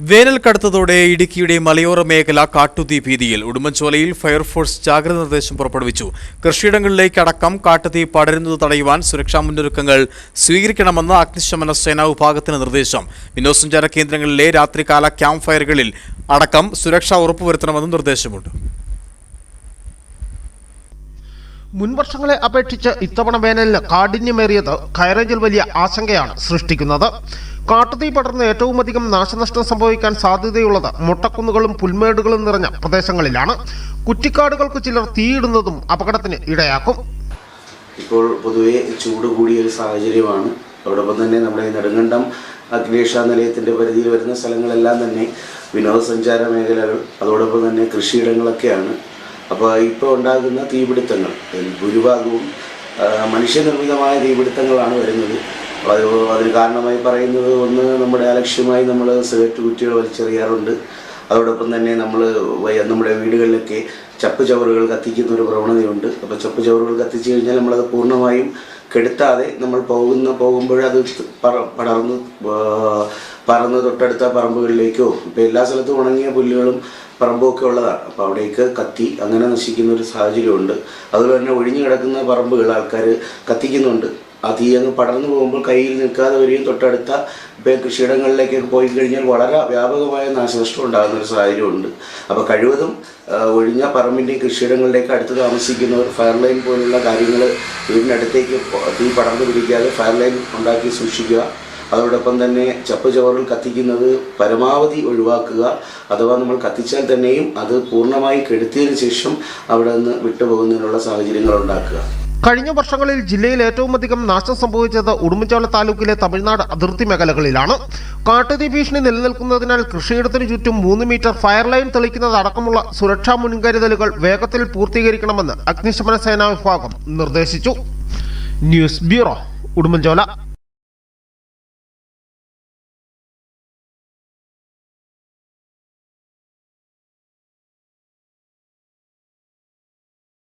വേനൽ കടുത്തതോടെ ഇടുക്കിയുടെ മലയോര മേഖല കാട്ടുതീ ഭീതിയിൽ ഉടുമ്പൻചോലയിൽ ഫയർഫോഴ്സ് ജാഗ്രത നിർദ്ദേശം പുറപ്പെടുവിച്ചു. കൃഷിയിടങ്ങളിലേക്ക് അടക്കം കാട്ടുതീ പടരുന്നത് തടയുവാൻ സുരക്ഷാ മുന്നൊരുക്കങ്ങൾ സ്വീകരിക്കണമെന്ന് അഗ്നിശമന സേനാ വിഭാഗത്തിന് നിർദ്ദേശം. വിനോദസഞ്ചാര കേന്ദ്രങ്ങളിലെ രാത്രികാല ക്യാമ്പ് ഫയറുകളിൽ അടക്കം സുരക്ഷ ഉറപ്പുവരുത്തണമെന്നും നിർദ്ദേശമുണ്ട്. മുൻവർഷങ്ങളെ അപേക്ഷിച്ച് ഇത്തവണ വേനലിന് കാഠിന്യമേറിയത് ഹൈറേഞ്ചിൽ വലിയ ആശങ്കയാണ് സൃഷ്ടിക്കുന്നത്. കാട്ടുതീ പടർന്ന് ഏറ്റവും അധികം നാശനഷ്ടം സംഭവിക്കാൻ സാധ്യതയുള്ളത് മുട്ടക്കുന്നുകളും പുൽമേടുകളും നിറഞ്ഞ പ്രദേശങ്ങളിലാണ്. കുറ്റിക്കാടുകൾക്ക് ചിലർ തീയിടുന്നതും അപകടത്തിന് ഇടയാക്കും. ഇപ്പോൾ പൊതുവെ ചൂട് കൂടിയ ഒരു സാഹചര്യമാണ്. അതോടൊപ്പം തന്നെ നമ്മുടെ നെടുങ്കണ്ടം അഗ്നേഷ നിലയത്തിന്റെ പരിധിയിൽ വരുന്ന സ്ഥലങ്ങളെല്ലാം തന്നെ വിനോദസഞ്ചാര മേഖലകൾ അതോടൊപ്പം തന്നെ കൃഷിയിടങ്ങളൊക്കെയാണ് അപ്പോൾ ഇപ്പോൾ ഉണ്ടാകുന്ന തീപിടുത്തങ്ങൾ ഭൂരിഭാഗവും മനുഷ്യനിർമ്മിതമായ തീപിടുത്തങ്ങളാണ് വരുന്നത്. അത് അതിന് കാരണമായി പറയുന്നത് ഒന്ന് നമ്മുടെ അലക്ഷ്യമായി നമ്മൾ സിഗരറ്റ് കുറ്റികൾ വലിച്ചെറിയാറുണ്ട്. അതോടൊപ്പം തന്നെ നമ്മൾ നമ്മുടെ വീടുകളിലൊക്കെ ചപ്പ് ചവറുകൾ കത്തിക്കുന്ന ഒരു പ്രവണതയുണ്ട്. അപ്പോൾ ചപ്പ് ചവറുകൾ കത്തിച്ചു കഴിഞ്ഞാൽ നമ്മളത് പൂർണമായും കെടുത്താതെ നമ്മൾ പോകുന്ന പോകുമ്പോഴത് പടർന്ന് പറന്ന് തൊട്ടടുത്ത പറമ്പുകളിലേക്കോ ഇപ്പോൾ എല്ലാ സ്ഥലത്തും ഉണങ്ങിയ പുല്ലുകളും പറമ്പൊക്കെ ഉള്ളതാണ്. അപ്പോൾ അവിടേക്ക് കത്തി അങ്ങനെ നശിക്കുന്ന ഒരു സാഹചര്യമുണ്ട്. അതുപോലെ തന്നെ ഒഴിഞ്ഞു കിടക്കുന്ന പറമ്പുകൾ ആൾക്കാർ കത്തിക്കുന്നുണ്ട്. ആ തീ അങ്ങ് പടർന്നു പോകുമ്പോൾ കയ്യിൽ നിൽക്കാതെ വരികയും തൊട്ടടുത്ത കൃഷിയിടങ്ങളിലേക്കൊക്കെ പോയി കഴിഞ്ഞാൽ വളരെ വ്യാപകമായ നാശനഷ്ടം ഉണ്ടാകുന്ന ഒരു സാഹചര്യമുണ്ട് അപ്പോൾ കഴിവതും ഒഴിഞ്ഞ പറമ്പിന്റെയും കൃഷിയിടങ്ങളിലേക്ക് അടുത്ത് താമസിക്കുന്നവർ ഫയർ ലൈൻ പോലുള്ള കാര്യങ്ങൾ വീടിനടുത്തേക്ക് തീ പടർന്നു പിടിക്കാതെ ഫയർ ലൈൻ ഉണ്ടാക്കി സൂക്ഷിക്കുക. അതോടൊപ്പം തന്നെ ചപ്പ് ചവറുകൾ കത്തിക്കുന്നത് പരമാവധി ഒഴിവാക്കുക. അഥവാ നമ്മൾ കത്തിച്ചാൽ തന്നെയും അത് പൂർണമായി കെടുത്തിയതിനു ശേഷം അവിടെ നിന്ന് വിട്ടുപോകുന്നതിനുള്ള സാഹചര്യങ്ങൾ ഉണ്ടാക്കുക. കഴിഞ്ഞ വർഷങ്ങളിൽ ജില്ലയിൽ ഏറ്റവും അധികം നാശം സംഭവിച്ചത് ഉടുമ്പൻചോല താലൂക്കിലെ തമിഴ്നാട് അതിർത്തി മേഖലകളിലാണ്. കാട്ടുതീ ഭീഷണി നിലനിൽക്കുന്നതിനാൽ കൃഷിയിടത്തിനു ചുറ്റും മൂന്ന് മീറ്റർ ഫയർ ലൈൻ തെളിക്കുന്നതടക്കമുള്ള സുരക്ഷാ മുൻകരുതലുകൾ വേഗത്തിൽ പൂർത്തീകരിക്കണമെന്ന് അഗ്നിശമന സേനാ വിഭാഗം നിർദ്ദേശിച്ചു. News bureau Udumbanchola.